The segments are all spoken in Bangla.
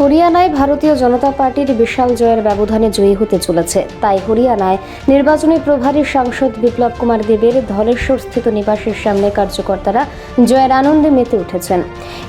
হরিয়ানায় ভারতীয় জনতা পার্টির বিশাল জয়ের ব্যবধানে জয়ী হতে চলেছে। তাই হরিয়ানায় নির্বাচনী প্রভারী সাংসদ বিপ্লব কুমার দেবের ধলেশ্বর স্থিত নিবাসের সামনে কার্যকর্তারা জয়ের আনন্দে মেতে উঠেছেন।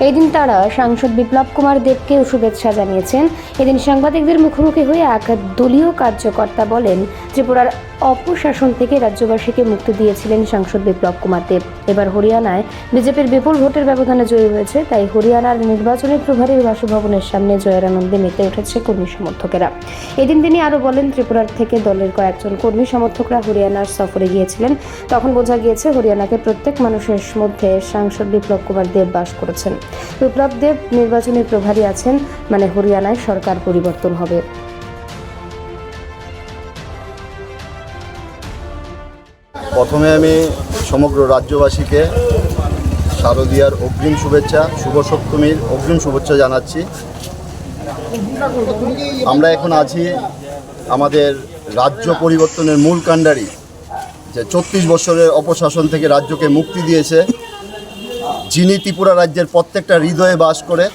এদিন তারা সাংসদ বিপ্লব কুমার দেবকে শুভেচ্ছা জানিয়েছেন। এদিন সাংবাদিকদের মুখোমুখি হয়ে এক দলীয় কার্যকর্তা বলেন, ত্রিপুরার অপশাসন থেকে রাজ্যবাসীকে মুক্তি দিয়েছিলেন সাংসদ বিপ্লব কুমার দেব। এবার হরিয়ানায় বিজেপির বিপুল ভোটের ব্যবধানে জয়ী হয়েছে, তাই হরিয়ানার নির্বাচনী প্রভারীর বাসভবনের সামনে জয়ের আনন্দে মেতে উঠেছে কর্মী সমর্থকেরা। এদিন তিনি আরও বলেন, ত্রিপুরার থেকে দলের কয়েকজন কর্মী সমর্থকরা হরিয়ানার সফরে গিয়েছিলেন। তখন বোঝা গিয়েছে, হরিয়ানাকে প্রত্যেক মানুষের মধ্যে সাংসদ বিপ্লব কুমার দেব বাস করেছেন। বিপ্লব দেব নির্বাচনী প্রভারী আছেন মানে হরিয়ানায় সরকার পরিবর্তন হবে। প্রথমে আমি সমগ্র রাজ্যবাসীকে শারদীয়ার অগ্রিম শুভেচ্ছা শুভ সপ্তমীর অগ্রিম শুভেচ্ছা জানাচ্ছি। আমরা এখন আছি আমাদের রাজ্য পরিবর্তনের মূল কাণ্ডারি, যে ছত্রিশ বছরের অপশাসন থেকে রাজ্যকে মুক্তি দিয়েছে। যিনি ত্রিপুরা রাজ্যের প্রত্যেকটা হৃদয়ে বাস করে,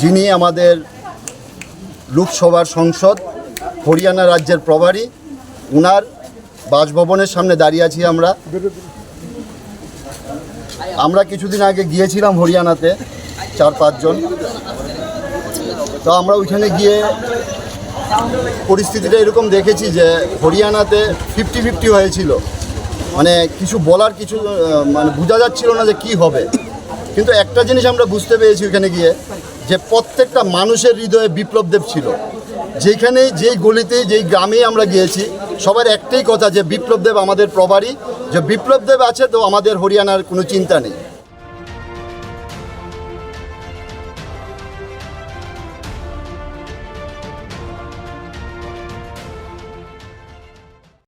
যিনি আমাদের লোকসভার সংসদ, হরিয়ানা রাজ্যের প্রভারী, উনার বাসভবনের সামনে দাঁড়িয়ে আছি আমরা। আমরা কিছুদিন আগে গিয়েছিলাম হরিয়ানাতে, চার পাঁচজন। তো আমরা ওইখানে গিয়ে পরিস্থিতিটা এরকম দেখেছি যে হরিয়ানাতে ফিফটি ফিফটি হয়েছিল। মানে কিছু বলার কিছু মানে বোঝা যাচ্ছিল না যে কি হবে। কিন্তু একটা জিনিস আমরা বুঝতে পেরেছি ওইখানে গিয়ে, যে প্রত্যেকটা মানুষের হৃদয়ে বিপ্লব দেব ছিল। যেখানেই যেই গলিতে, যেই গ্রামে আমরা গিয়েছি, সবার একটাই কথা যে বিপ্লব দেব আমাদের প্রবারী যে বিপ্লব দেব আছে তো আমাদের হরিয়ানার কোনো চিন্তা নেই।